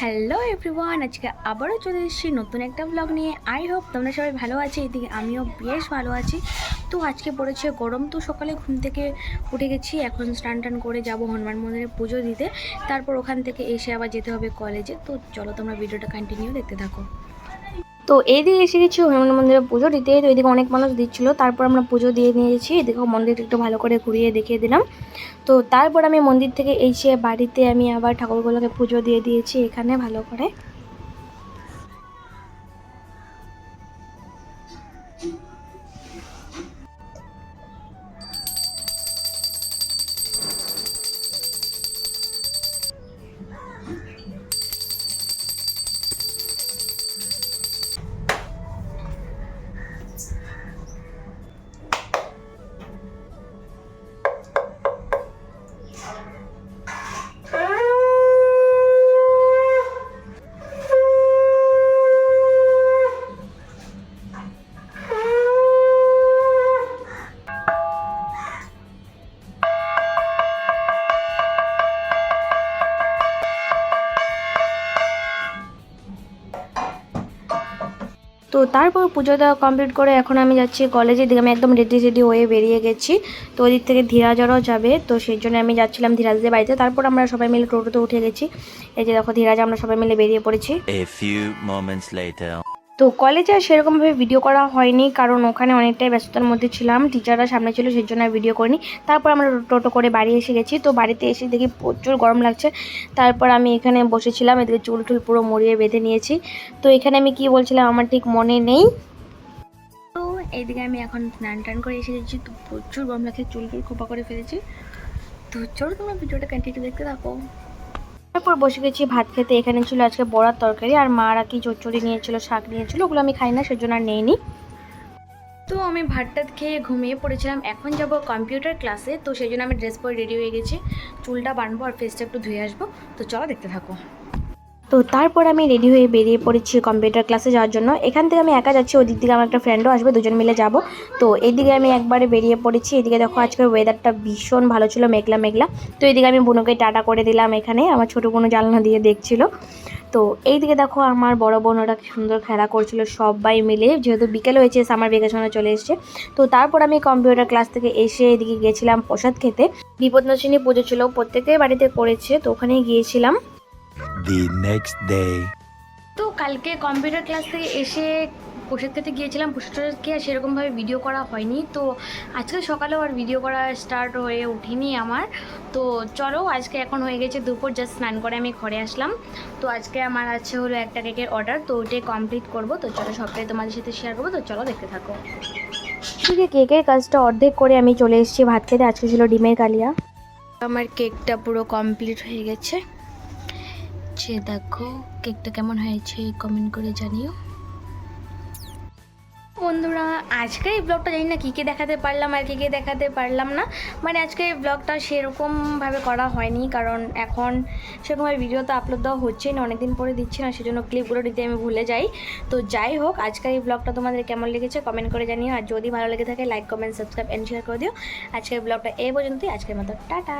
Hello everyone আজকে আবারও চলে এসেছি নতুন একটা ব্লগ নিয়ে। আই হোপ তোমরা সবাই ভালো আছো, এদিকে আমিও বেশ ভালো আছি। তো আজকে পড়েছে গরম, তো সকালে ঘুম থেকে উঠে গেছি, এখন স্নান টান করে যাব হনুমান মন্দিরে পুজো দিতে। তারপর ওখান থেকে এসে আবার যেতে হবে কলেজে তো চলো তোমরা ভিডিওটা কন্টিনিউ দেখতে থাকো। তো এইদিকে এসে গেছি, হনুমান মন্দিরে পুজো দিতে। তো এদিকে অনেক মানুষ দিচ্ছিল। তারপর আমরা পুজো দিয়ে নিয়েছি এদিকে মন্দিরটা একটু ভালো করে ঘুরিয়ে দেখিয়ে দিলাম। তো তারপর আমি মন্দির থেকে এসে বাড়িতে আমি আবার ঠাকুরগুলোকে পুজো দিয়ে দিয়েছি এখানে ভালো করে। তো তারপর পুজো দেওয়া কমপ্লিট করে এখন আমি যাচ্ছি কলেজে দিকে। আমি একদম রেডি রেডি হয়ে বেরিয়ে গেছি। তো ওদিক থেকে ধীরাজরাও যাবে। তো সেই জন্য আমি যাচ্ছিলাম ধীরাজদের বাড়িতে। তারপর আমরা সবাই মিলে টোটোতে উঠে গেছি। এই যে দেখো ধীরাজ, আমরা সবাই মিলে বেরিয়ে পড়েছি। তো কলেজে আর সেরকমভাবে ভিডিও করা হয়নি, কারণ ওখানে অনেকটাই ব্যস্ততার মধ্যে ছিলাম। টিচাররা সামনে ছিল, সেই জন্য ভিডিও করিনি। তারপর আমরা টোটো করে বাড়ি এসে গেছি। তো বাড়িতে এসে দেখি প্রচুর গরম লাগছে। তারপর আমি এখানে বসেছিলাম, এদিকে চুল টুল পুরো মরিয়ে বেঁধে নিয়েছি। তো এখানে আমি কি বলছিলাম, আমার ঠিক মনে নেই। তো এইদিকে আমি এখন স্নান টান করে এসে গেছি। তো প্রচুর গরম লাগছে, চুল টুল খোপা করে ফেলেছি। তো চলো তোমরা ভিডিওটা কন্টিনিউ দেখতে থাকো। তারপর বসে গেছি, ভাত খেতে। এখানে ছিল আজকে বড়ার তরকারি, আর মারা কি চচ্চড়ি নিয়েছিল, শাক নিয়েছিল, ওগুলো আমি খাই না, সেজন্য আর নেইনি। তো আমি ভাতটা খেয়ে ঘুমিয়ে পড়েছিলাম। এখন যাব কম্পিউটার ক্লাসে, তো সেই জন্য আমি ড্রেস পরে রেডি হয়ে গেছি। চুলটা বানবো আর ফেসটা একটু ধুয়ে আসব। তো চলো দেখতে থাকো। তো তারপর আমি রেডি হয়ে বেরিয়ে পড়েছি কম্পিউটার ক্লাসে যাওয়ার জন্য। এখান থেকে আমি একা যাচ্ছি, ওদিক থেকে আমার একটা ফ্রেন্ডও আসবে, দুজন মিলে যাব। তো এইদিকে আমি একবারে বেরিয়ে পড়েছি, এদিকে দেখো আজকের ওয়েদারটা ভীষণ ভালো ছিল, মেঘলা মেঘলা। তো এদিকে আমি বুনুকে টাটা করে দিলাম এখানে, আমার ছোটো কোনো জানলা দিয়ে দেখছিল। তো এইদিকে দেখো আমার বড় বোন ওরা সুন্দর খেলা করছিল, সবাই মিলে। যেহেতু বিকেল হয়েছে সামার ভেকেশনে চলে এসছে। তো তারপর আমি কম্পিউটার ক্লাস থেকে এসে এদিকে গেছিলাম প্রসাদ খেতে। বিপদনাশিনী পুজো ছিল, প্রত্যেকের বাড়িতে করেছে, তো ওখানেই গিয়েছিলাম। The next day. তো কালকে কম্পিউটার ক্লাস থেকে এসে প্রসাদ খেতে গিয়েছিলাম টসাদ খেয়ে সেরকমভাবে ভিডিও করা হয়নি। তো আজকে সকালেও আর ভিডিও করা স্টার্ট হয়ে উঠিনি আমার। তো চলো আজকে এখন হয়ে গেছে দুপুর জাস্ট স্নান করে আমি ঘরে আসলাম। তো আজকে আমার আছে হলো একটা কেকের অর্ডার তো ওইটাই কমপ্লিট করব। তো চলো সবটাই তোমাদের সাথে শেয়ার করব। তো চলো দেখতে থাকো। ঠিক আছে কেকের কাজটা অর্ধেক করে আমি চলে এসেছি ভাত খেতে। আজকে ছিল ডিমের কালিয়া। আমার কেকটা পুরো কমপ্লিট হয়ে গেছে। যে দেখো, কেকটা কেমন হয়েছে কমেন্ট করে জানিও। বন্ধুরা আজকে এই ব্লগটা জানি না কী কী দেখাতে পারলাম আর কী কী দেখাতে পারলাম না। মানে আজকে এই ব্লগটা সেরকমভাবে করা হয়নি, কারণ এখন সেরকমভাবে ভিডিও তো আপলোড দেওয়া হচ্ছেই না, অনেকদিন পরে দিচ্ছি না, সেজন্য ক্লিপগুলো দিতে আমি ভুলে যাই। তো যাই হোক, আজকের এই ব্লগটা তোমাদের কেমন লেগেছে কমেন্ট করে জানিও, আর যদি ভালো লেগে থাকে like comment subscribe and share করে দিও। আজকের ব্লগটা এই পর্যন্তই, আজকের মতো, টাটা।